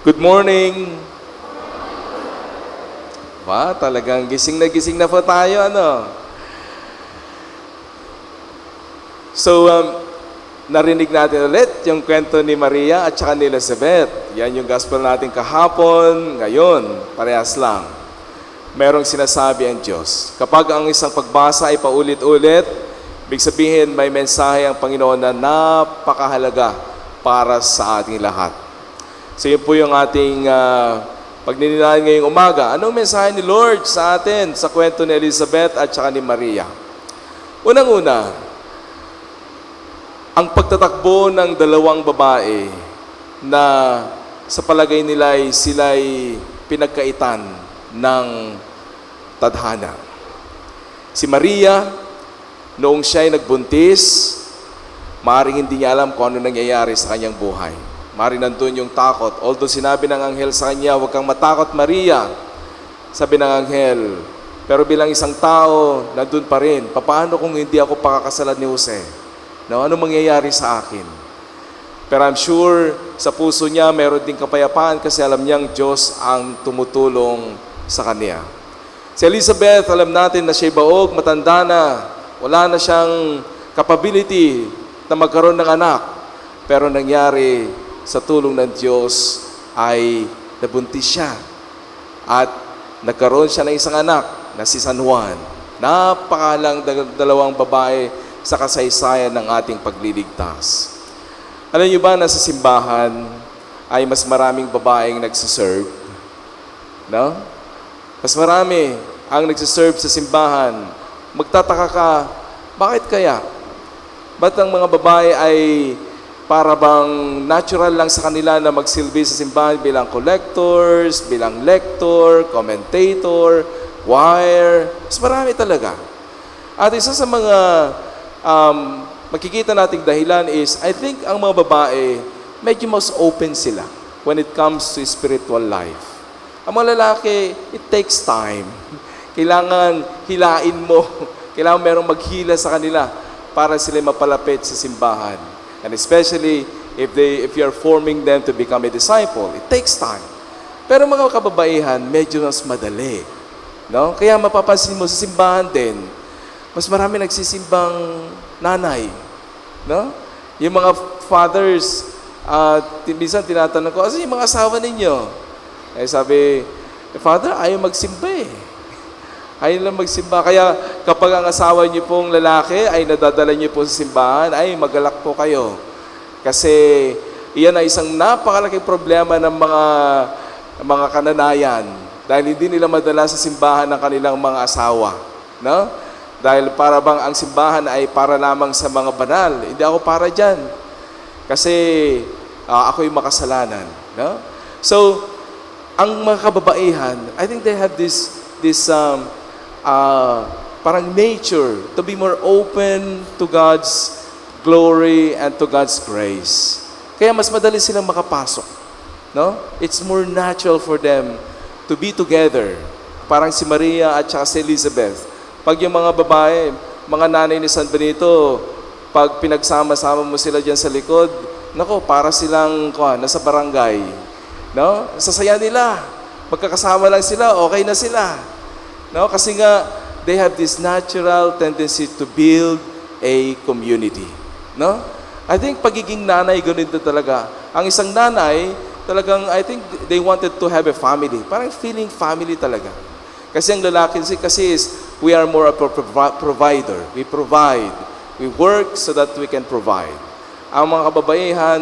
Good morning! Ba, talagang gising na gising na po tayo, ano? So, um, narinig natin ulit yung kwento ni Maria at saka ni Elizabeth. Yan yung gospel natin kahapon, ngayon, parehas lang. Merong sinasabi ang Diyos. Kapag ang isang pagbasa ay paulit-ulit, ibig sabihin may mensahe ang Panginoon na napakahalaga para sa ating lahat. So yun po yung ating uh, pagninilayan ngayong umaga. Anong mensahe ni Lord sa atin sa kwento ni Elizabeth at saka ni Maria? Unang-una, ang pagtatakbo ng dalawang babae na sa palagay nila ay sila'y pinagkaitan ng tadhana. Si Maria, noong siya ay nagbuntis, maaaring hindi niya alam kung ano nangyayari sa kanyang buhay. Maaaring nandun yung takot. Although sinabi ng anghel sa kanya, huwag kang matakot Maria. Sabi ng anghel, pero bilang isang tao, nandun pa rin. Paano kung hindi ako pakakasalan ni Jose? No, ano mangyayari sa akin? Pero I'm sure sa puso niya meron din kapayapaan kasi alam niyang Diyos ang tumutulong sa kanya. Si Elizabeth, alam natin na siya'y baog, matanda na, wala na siyang capability na magkaroon ng anak. Pero nangyari sa tulong ng Diyos ay nabuntis siya. At nagkaroon siya ng isang anak na si San Juan. Napakalang dalawang babae sa kasaysayan ng ating pagliligtas. Alam niyo ba na sa simbahan ay mas maraming babaeng nagsiserve? No? Mas marami ang nagsiserve sa simbahan. Magtataka ka, bakit kaya? Ba't ang mga babae ay para bang natural lang sa kanila na magsilbi sa simbahan bilang collectors, bilang lector, commentator, choir. Mas marami talaga. At isa sa mga um, makikita nating dahilan is, I think ang mga babae, medyo mas open sila when it comes to spiritual life. Ang mga lalaki, it takes time. Kailangan hilain mo. Kailangan merong maghila sa kanila para sila mapalapit sa simbahan. And especially if they if you're forming them to become a disciple, it takes time. Pero mga kababaihan, medyo mas madali. No? Kaya mapapansin mo sa simbahan din, mas marami nagsisimbang nanay. No? Yung mga fathers, uh, minsan tinatanong ko, asa yung mga asawa ninyo? Eh sabi, Father, ayaw magsimba eh. Ayaw lang magsimba. Kaya kapag ang asawa niyo pong lalaki ay nadadala niyo po sa simbahan, ay magalak po kayo. Kasi iyan ay isang napakalaking problema ng mga mga kananayan dahil hindi nila madala sa simbahan ng kanilang mga asawa. No? Dahil para bang ang simbahan ay para lamang sa mga banal. Hindi ako para dyan. Kasi uh, ako'y makasalanan. No? So, ang mga kababaihan, I think they have this this um, uh, parang nature to be more open to God's glory and to God's grace. Kaya mas madali silang makapasok. No? It's more natural for them to be together. Parang si Maria at saka si Elizabeth. Pag yung mga babae, mga nanay ni San Benito, pag pinagsama-sama mo sila dyan sa likod, nako, para silang kuha, nasa barangay. No? Sasaya nila. Magkakasama lang sila, okay na sila. No? Kasi nga, they have this natural tendency to build a community. No? I think pagiging nanay, ganito talaga. Ang isang nanay, talagang, I think they wanted to have a family. Parang feeling family talaga. Kasi ang lalaki kasi is, we are more a provi- provider. We provide. We work so that we can provide. Ang mga kababaihan,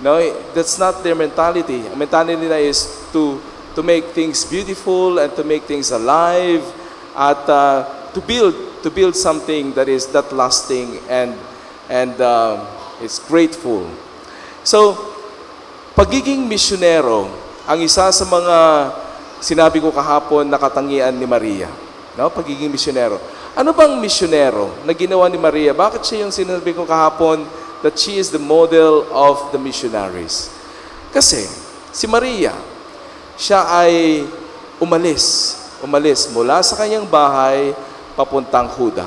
no, that's not their mentality. Ang mentality nila is to to make things beautiful and to make things alive at uh, to build to build something that is that lasting and and uh, is grateful. So, pagiging misyonero ang isa sa mga sinabi ko kahapon na katangian ni Maria. No? Pagiging misyonero. Ano bang misyonero na ginawa ni Maria? Bakit siya yung sinabi ko kahapon that she is the model of the missionaries? Kasi, si Maria, siya ay umalis. Umalis mula sa kanyang bahay papuntang Huda.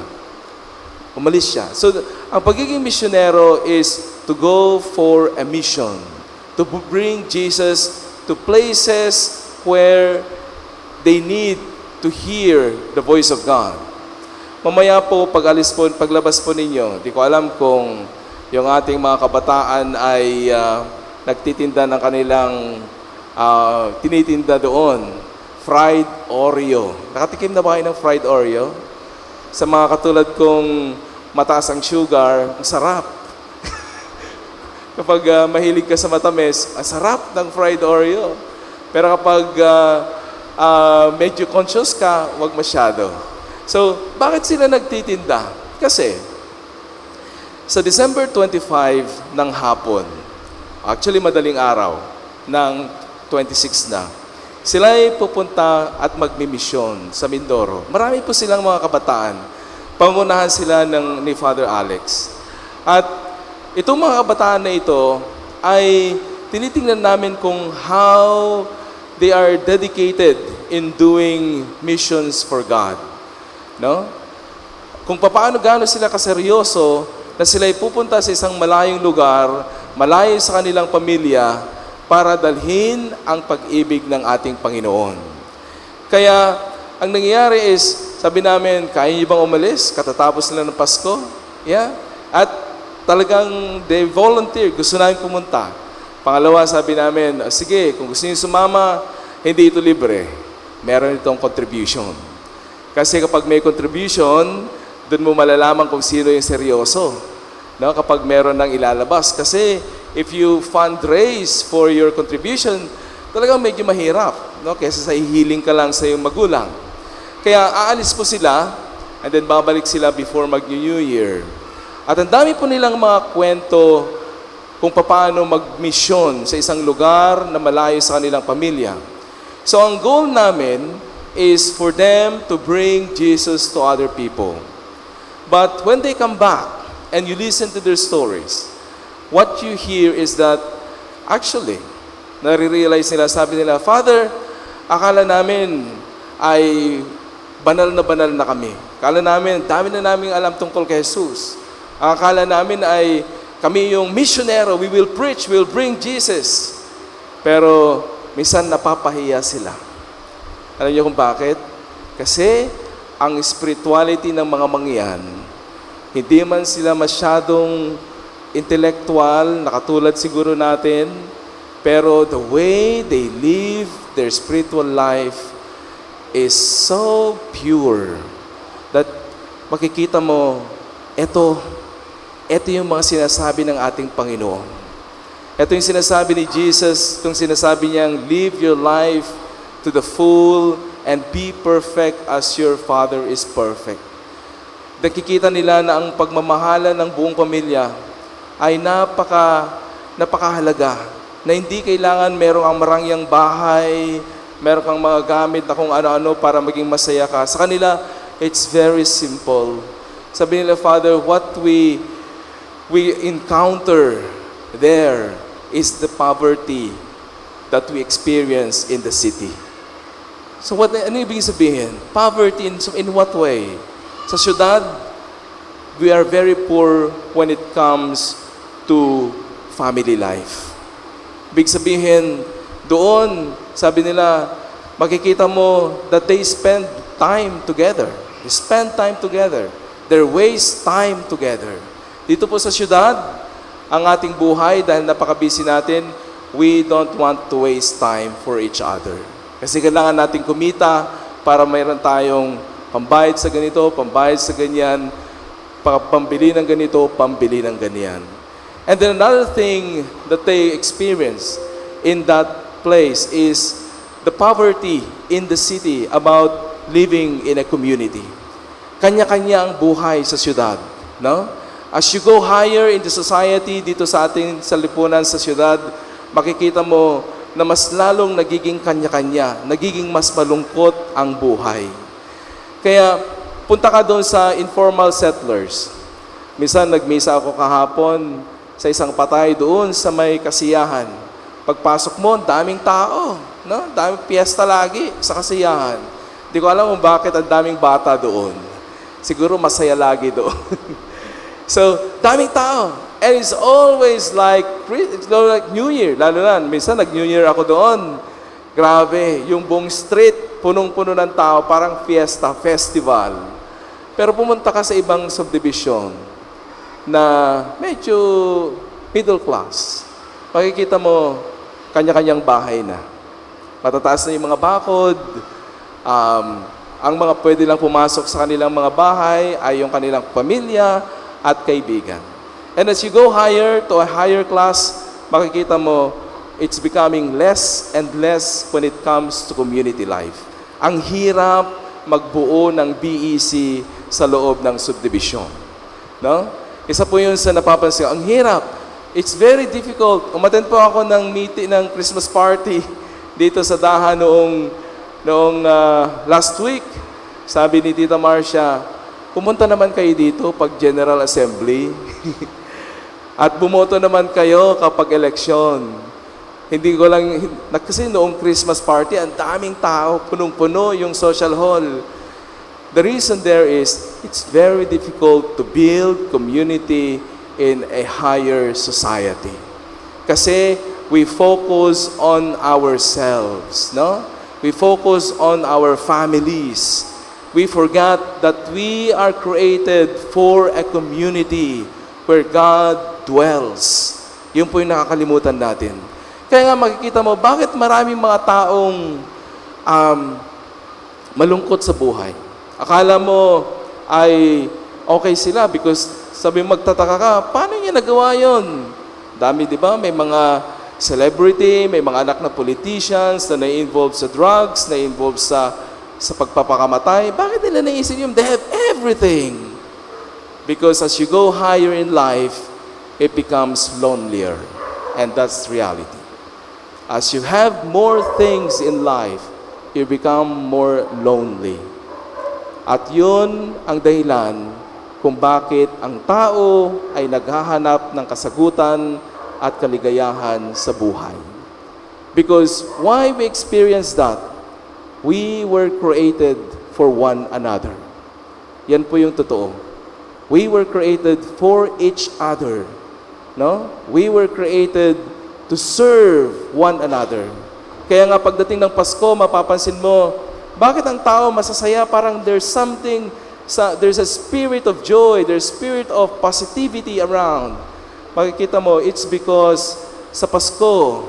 Umalis siya. So, ang pagiging misyonero is to go for a mission. To bring Jesus to places where they need to hear the voice of God. Mamaya po, pag alis po, paglabas po ninyo, di ko alam kung yung ating mga kabataan ay ah, nagtitinda ng kanilang ah, tinitinda doon, fried Oreo. Nakatikim na ba kayo ng fried Oreo? Sa mga katulad kong mataas ang sugar, ang sarap. kapag ah, mahilig ka sa matamis, ang sarap ng fried Oreo. Pero kapag ah, ah, medyo conscious ka, wag masyado. So, bakit sila nagtitinda? Kasi, sa December 25 ng hapon, actually madaling araw, ng 26 na, sila ay pupunta at magmimisyon sa Mindoro. Marami po silang mga kabataan. Pangunahan sila ng ni Father Alex. At itong mga kabataan na ito ay tinitingnan namin kung how they are dedicated in doing missions for God. No? Kung paano gaano sila kaseryoso na sila ay pupunta sa isang malayong lugar, malayo sa kanilang pamilya, para dalhin ang pag-ibig ng ating Panginoon. Kaya, ang nangyayari is, sabi namin, kaya niyo bang umalis? Katatapos nila ng Pasko? Yeah? At talagang they volunteer, gusto namin pumunta. Pangalawa, sabi namin, "Ah, sige, kung gusto niyo sumama, hindi ito libre. Meron itong contribution. Kasi kapag may contribution, doon mo malalaman kung sino yung seryoso. No? Kapag meron nang ilalabas. Kasi if you fundraise for your contribution, talagang medyo mahirap. No? Kesa sa ihiling ka lang sa iyong magulang. Kaya aalis po sila, and then babalik sila before mag-New Year. At ang dami po nilang mga kwento kung paano mag-mission sa isang lugar na malayo sa kanilang pamilya. So ang goal namin is for them to bring Jesus to other people. But when they come back and you listen to their stories, what you hear is that actually, nare-realize nila, sabi nila, Father, akala namin ay banal na banal na kami. Akala namin, dami na namin alam tungkol kay Jesus. Akala namin ay kami yung missionero, we will preach, we will bring Jesus. Pero minsan napapahiya sila. Alam niyo kung bakit? Kasi ang spirituality ng mga mangyan, hindi man sila masyadong intellectual, nakatulad siguro natin, pero the way they live their spiritual life is so pure that makikita mo, eto, eto yung mga sinasabi ng ating Panginoon. Ito yung sinasabi ni Jesus, itong sinasabi niyang, live your life to the full and be perfect as your Father is perfect. Nakikita nila na ang pagmamahala ng buong pamilya ay napaka, napakahalaga. Na hindi kailangan merong ang marangyang bahay, meron kang mga gamit na kung ano-ano para maging masaya ka. Sa kanila, it's very simple. Sabi nila, Father, what we we encounter there is the poverty that we experience in the city. So what ano ibig sabihin? Poverty in, in what way? Sa syudad, we are very poor when it comes to family life. Ibig sabihin, doon, sabi nila, makikita mo that they spend time together. They spend time together. They waste time together. Dito po sa syudad, ang ating buhay, dahil napaka-busy natin, we don't want to waste time for each other. Kasi kailangan natin kumita para mayroon tayong pambayad sa ganito, pambayad sa ganyan, pa- pambili ng ganito, pambili ng ganyan. And then another thing that they experience in that place is the poverty in the city about living in a community. Kanya-kanya ang buhay sa syudad, no? As you go higher in the society dito sa ating sa lipunan sa syudad, makikita mo na mas lalong nagiging kanya-kanya, nagiging mas malungkot ang buhay. Kaya punta ka doon sa informal settlers. Minsan nagmisa ako kahapon sa isang patay doon sa may kasiyahan. Pagpasok mo, daming tao. No? Daming piyesta lagi sa kasiyahan. Hindi ko alam kung bakit ang daming bata doon. Siguro masaya lagi doon. so, daming tao. And it's always like, it's like New Year. Lalo na, minsan nag-New Year ako doon. Grabe, yung buong street, punong-puno ng tao, parang fiesta, festival. Pero pumunta ka sa ibang subdivision na medyo middle class. Makikita mo, kanya-kanyang bahay na. Matataas na yung mga bakod. Um, ang mga pwede lang pumasok sa kanilang mga bahay ay yung kanilang pamilya at kaibigan. And as you go higher to a higher class, makikita mo, it's becoming less and less when it comes to community life. Ang hirap magbuo ng BEC sa loob ng subdivision. No? Isa po yun sa napapansin. ko. Ang hirap. It's very difficult. Umaten po ako ng meeting ng Christmas party dito sa Daha noong noong ah, last week. Sabi ni Tita Marcia, pumunta naman kayo dito pag General Assembly. At bumoto naman kayo kapag eleksyon. Hindi ko lang, kasi noong Christmas party, ang daming tao, punong-puno yung social hall. The reason there is, it's very difficult to build community in a higher society. Kasi we focus on ourselves, no? We focus on our families. We forgot that we are created for a community where God dwells. Yun po yung nakakalimutan natin. Kaya nga makikita mo, bakit maraming mga taong um, malungkot sa buhay. Akala mo ay okay sila because sabi magtataka ka, paano niya nagawa yon? Dami, di ba? May mga celebrity, may mga anak na politicians na na-involve sa drugs, na-involve sa, sa pagpapakamatay. Bakit nila naisip yun? They have everything. Because as you go higher in life, it becomes lonelier. And that's reality. As you have more things in life, you become more lonely. At yun ang dahilan kung bakit ang tao ay naghahanap ng kasagutan at kaligayahan sa buhay. Because why we experience that? We were created for one another. Yan po yung totoo. We were created for each other. No? We were created to serve one another. Kaya nga pagdating ng Pasko, mapapansin mo, bakit ang tao masasaya? Parang there's something, sa, there's a spirit of joy, there's spirit of positivity around. Makikita mo, it's because sa Pasko,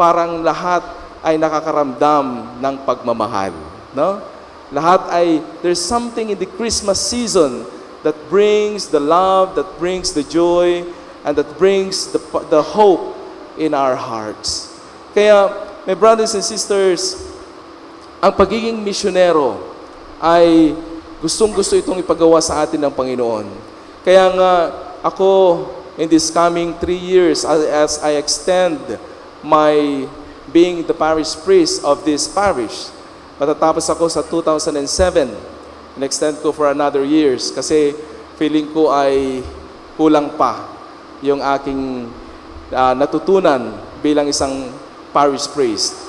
parang lahat ay nakakaramdam ng pagmamahal. No? Lahat ay, there's something in the Christmas season that brings the love, that brings the joy, and that brings the, the hope in our hearts. Kaya, my brothers and sisters, ang pagiging misyonero ay gustong-gusto itong ipagawa sa atin ng Panginoon. Kaya nga ako, in this coming three years, as, I extend my being the parish priest of this parish, matatapos ako sa 2007, in-extend ko for another years kasi feeling ko ay kulang pa yung aking ah, natutunan bilang isang parish priest.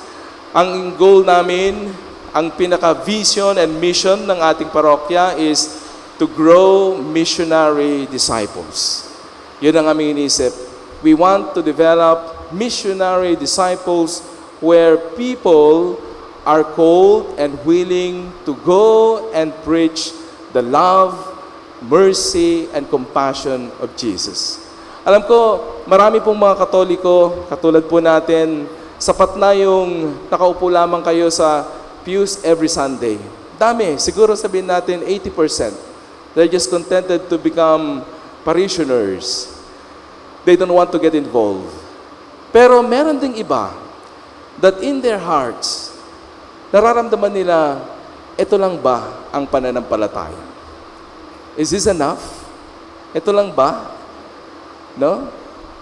Ang goal namin, ang pinaka-vision and mission ng ating parokya is to grow missionary disciples. Yun ang aming inisip. We want to develop missionary disciples where people are called and willing to go and preach the love, mercy, and compassion of Jesus. Alam ko, marami pong mga katoliko, katulad po natin, sapat na yung nakaupo lamang kayo sa pews every Sunday. Dami, siguro sabihin natin 80%. They're just contented to become parishioners. They don't want to get involved. Pero meron ding iba that in their hearts, nararamdaman nila, ito lang ba ang pananampalataya? Is this enough? Ito lang ba? No?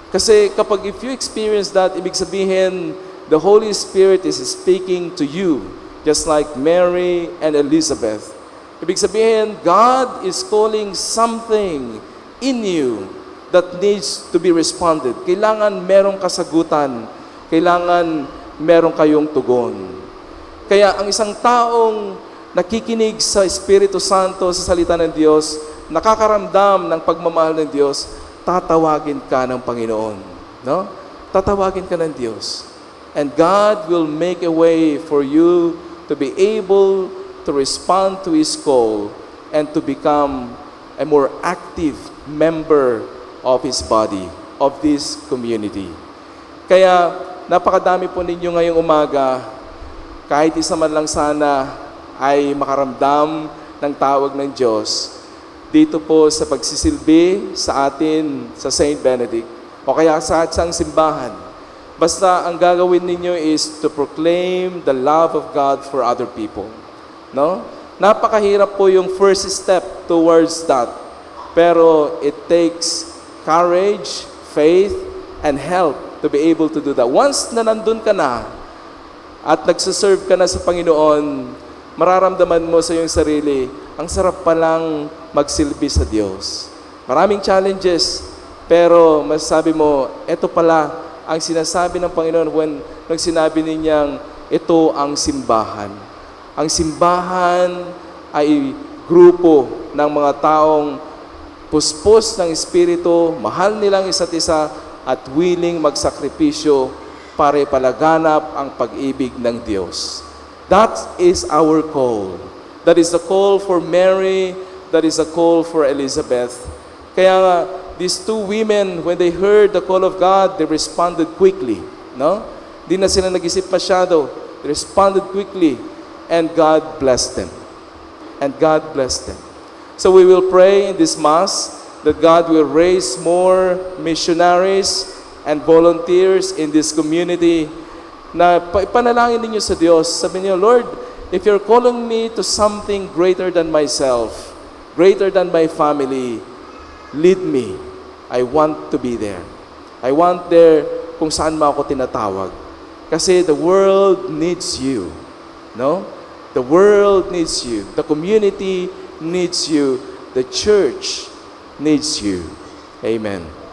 Kasi kapag if you experience that, ibig sabihin, the Holy Spirit is speaking to you, just like Mary and Elizabeth. Ibig sabihin, God is calling something in you that needs to be responded. Kailangan merong kasagutan. Kailangan meron kayong tugon. Kaya ang isang taong nakikinig sa Espiritu Santo, sa salita ng Diyos, nakakaramdam ng pagmamahal ng Diyos, tatawagin ka ng Panginoon. No? Tatawagin ka ng Diyos. And God will make a way for you to be able to respond to His call and to become a more active member of His body, of this community. Kaya napakadami po ninyo ngayong umaga, kahit isa man lang sana ay makaramdam ng tawag ng Diyos dito po sa pagsisilbi sa atin sa St. Benedict o kaya sa isang simbahan. Basta ang gagawin ninyo is to proclaim the love of God for other people. No? Napakahirap po yung first step towards that. Pero it takes courage, faith, and help to be able to do that. Once na nandun ka na at nagsaserve ka na sa Panginoon, mararamdaman mo sa iyong sarili, ang sarap palang magsilbi sa Diyos. Maraming challenges, pero masasabi mo, ito pala ang sinasabi ng Panginoon when nang sinabi ninyang ito ang simbahan. Ang simbahan ay grupo ng mga taong puspos ng Espiritu, mahal nilang isa't isa, at willing magsakripisyo para ipalaganap ang pag-ibig ng Diyos. That is our call. That is the call for Mary, that is the call for Elizabeth. Kaya nga, these two women, when they heard the call of God, they responded quickly. No? Di na sila nag-isip masyado. They responded quickly, and God blessed them. And God blessed them. So we will pray in this Mass that God will raise more missionaries and volunteers in this community na pa- ipanalangin ninyo sa Diyos. Sabi niyo, Lord, if you're calling me to something greater than myself, greater than my family, lead me. I want to be there. I want there kung saan mo ako tinatawag. Kasi the world needs you. No? The world needs you. The community needs you. The church needs you. Amen.